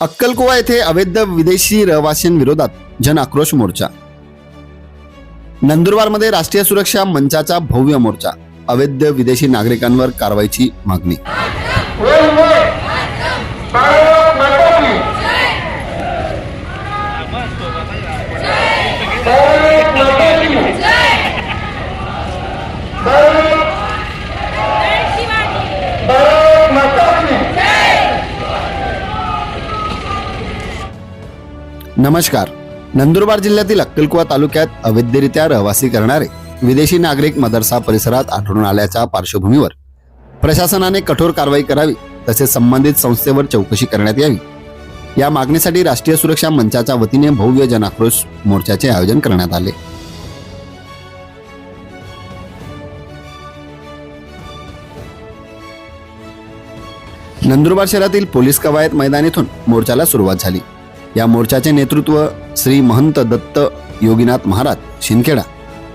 अक्कलकुवा येथे अवैध विदेशी रहिवाशांविरोधात जन आक्रोश मोर्चा. नंदुरबारमध्ये राष्ट्रीय सुरक्षा मंचाचा भव्य मोर्चा. अवैध विदेशी नागरिकांवर कारवाईची मागणी. नमस्कार. नंदुरबार जिल्ह्यातील अक्कलकुवा तालुक्यात अवैधरित्या रहवासी करणारे विदेशी नागरिक मदरसा परिसरात आढळून आल्याच्या पार्श्वभूमीवर प्रशासनाने कठोर कारवाई करावी तसेच संबंधित संस्थेवर चौकशी करण्यात यावी. या मागणीसाठी राष्ट्रीय सुरक्षा मंचाच्या वतीने भव्य जनाक्रोश मोर्चाचे आयोजन करण्यात आले. नंदुरबार शहरातील पोलीस कवायत मैदान येथून मोर्चाला सुरुवात झाली. या मोर्चाचे नेतृत्व श्री महंत दत्त योगीनाथ महाराज शिंदखेडा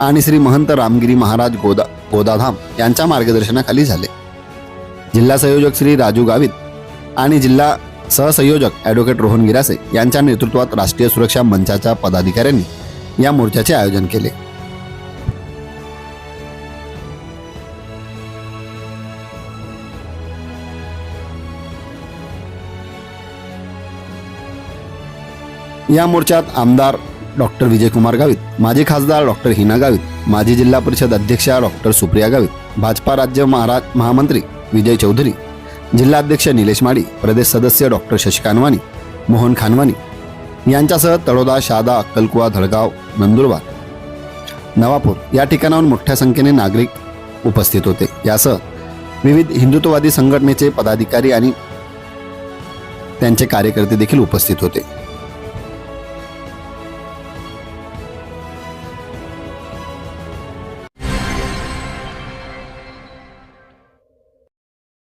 आणि श्री महंत रामगिरी महाराज गोदा गोदाधाम यांच्या मार्गदर्शनाखाली झाले. जिल्हा संयोजक श्री राजू गावित आणि जिल्हा सहसंयोजक ॲडव्होकेट रोहन गिरासे यांच्या नेतृत्वात राष्ट्रीय सुरक्षा मंचाच्या पदाधिकाऱ्यांनी या मोर्चाचे आयोजन केले. या मोर्चात आमदार डॉक्टर विजयकुमार गावित माजी खासदार डॉक्टर हिना गावित माजी जिल्हा परिषद अध्यक्षा डॉक्टर सुप्रिया गावित भाजपा राज्य महाराज महामंत्री विजय चौधरी जिल्हाध्यक्ष निलेश माडी प्रदेश सदस्य डॉक्टर शशिकानवानी मोहन खानवानी. यांच्यासह तळोदा शहादा अक्कलकुवा धडगाव नंदुरबार नवापूर या ठिकाणाहून मोठ्या संख्येने नागरिक उपस्थित होते. यासह विविध हिंदुत्ववादी संघटनेचे पदाधिकारी आणि त्यांचे कार्यकर्ते देखील उपस्थित होते.